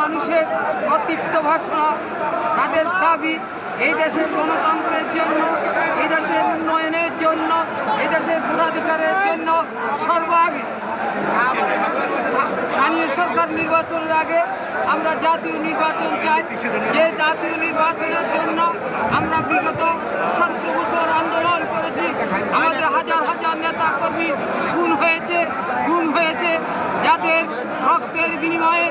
মানুষের অতিপ্ত ভাষা তাদের দাবি, এই দেশের গণতন্ত্রের জন্য, এই দেশের উন্নয়নের জন্য, এই দেশের ভোটাধিকারের জন্য সর্বাগে স্থানীয় সরকার নির্বাচনের আগে আমরা জাতীয় নির্বাচন চাই। যে জাতীয় নির্বাচনের জন্য আমরা বিগত সতেরো বছর আন্দোলন করেছি, আমাদের হাজার হাজার নেতা কর্মী খুন হয়েছে, গুম হয়েছে। যাদের রক্তের বিনিময়ে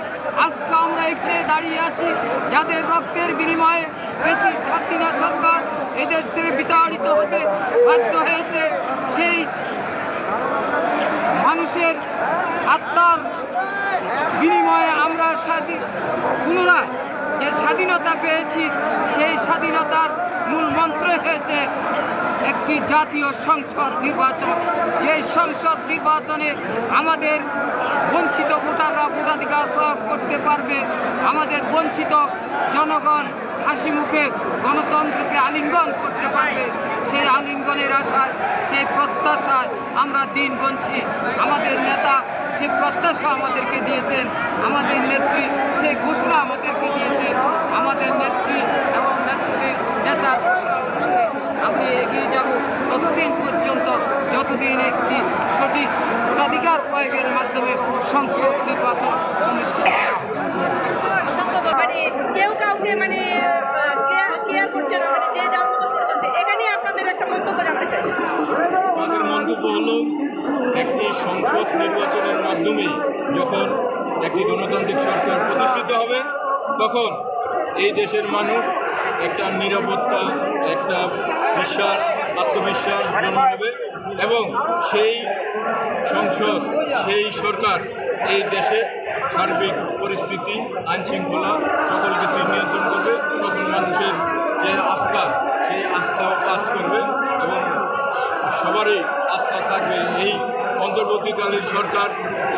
এখানে দাঁড়িয়ে আছি, যাদের রক্তের বিনিময়ে ফেসিস্ট হাসিনা সরকার এদেশ থেকে বিতাড়িত হতে বাধ্য হয়েছে, সেই মানুষের আত্মার বিনিময়ে আমরা স্বাধীন পুনরায় যে স্বাধীনতা পেয়েছি, সেই স্বাধীনতার মূল মন্ত্র হয়েছে একটি জাতীয় সংসদ নির্বাচন। যে সংসদ নির্বাচনে আমাদের বঞ্চিত ভোটাররা ভোটাধিকার প্রয়োগ করতে পারবে, আমাদের বঞ্চিত জনগণ হাসি মুখে গণতন্ত্রকে আলিঙ্গন করতে পারবে, সেই আলিঙ্গনের আশায়, সেই প্রত্যাশায় আমরা দিন গুনছি। আমাদের নেতা সেই প্রত্যাশা আমাদেরকে দিয়েছেন। আমাদের নেত্রী সেই ঘোষণা আমাদেরকে দিয়েছেন আমাদের নেত্রী এবং নেত্রীর নেতার ঘোষণা অনুসারে আমি এগিয়ে যাব ততদিন পর্যন্ত যতদিন একটি সঠিক ভোটাধিকার প্রয়োগের মাধ্যমে সংসদ নির্বাচন অনুষ্ঠিত হয়। মানে কেউ কাউকে মানে কেয়ার করছে না মানে যে যার মতো করে চলছে এটা নিয়ে আপনাদের একটা মন্তব্য জানতে চাই আমাদের মন্তব্য হলো একটি সংসদ নির্বাচনের মাধ্যমেই যখন একটি গণতান্ত্রিক সরকার প্রতিষ্ঠিত হবে তখন এই দেশের মানুষ একটা নিরাপত্তা, একটা বিশ্বাস, আত্মবিশ্বাস জন্ম নেবে এবং সেই সংসদ, সেই সরকার এই দেশের সার্বিক পরিস্থিতি, আইনশৃঙ্খলা সকল কিছু নিয়ন্ত্রণ করবে তখন মানুষের যে আস্থা, সেই আস্থাও কাজ করবে এবং সবারই আস্থা থাকবে। এই অন্তর্বর্তীকালীন সরকার,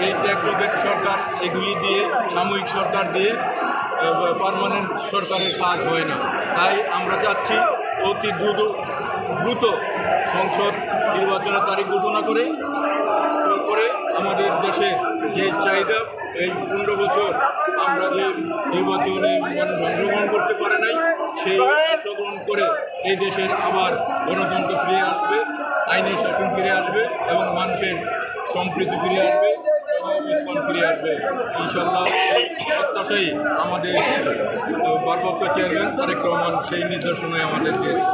এই টেকনোক্রেট সরকার, এগুলি দিয়ে, সাময়িক সরকার দিয়ে পারমানেন্ট সরকারের কাজ হয় না। তাই আমরা চাচ্ছি অতি দ্রুত দ্রুত সংসদ নির্বাচনের তারিখ ঘোষণা করে করে আমাদের দেশের যে চাহিদা, এই পনেরো বছর আমরা যে নির্বাচনে মানুষ অংশগ্রহণ করতে পারে নাই, সেই অংশগ্রহণ করে এই দেশের আবার গণতন্ত্র ফিরে আসবে, আইনের শাসন ফিরে আসবে এবং মানুষের সম্প্রীতি ফিরে আসবে। আসবে ইনশাল্লাহ প্রত্যাশাই আমাদের ভারপ্রাপ্ত চেয়ারম্যান তারেক রহমান সেই নির্দেশনায় আমাদের দিয়েছে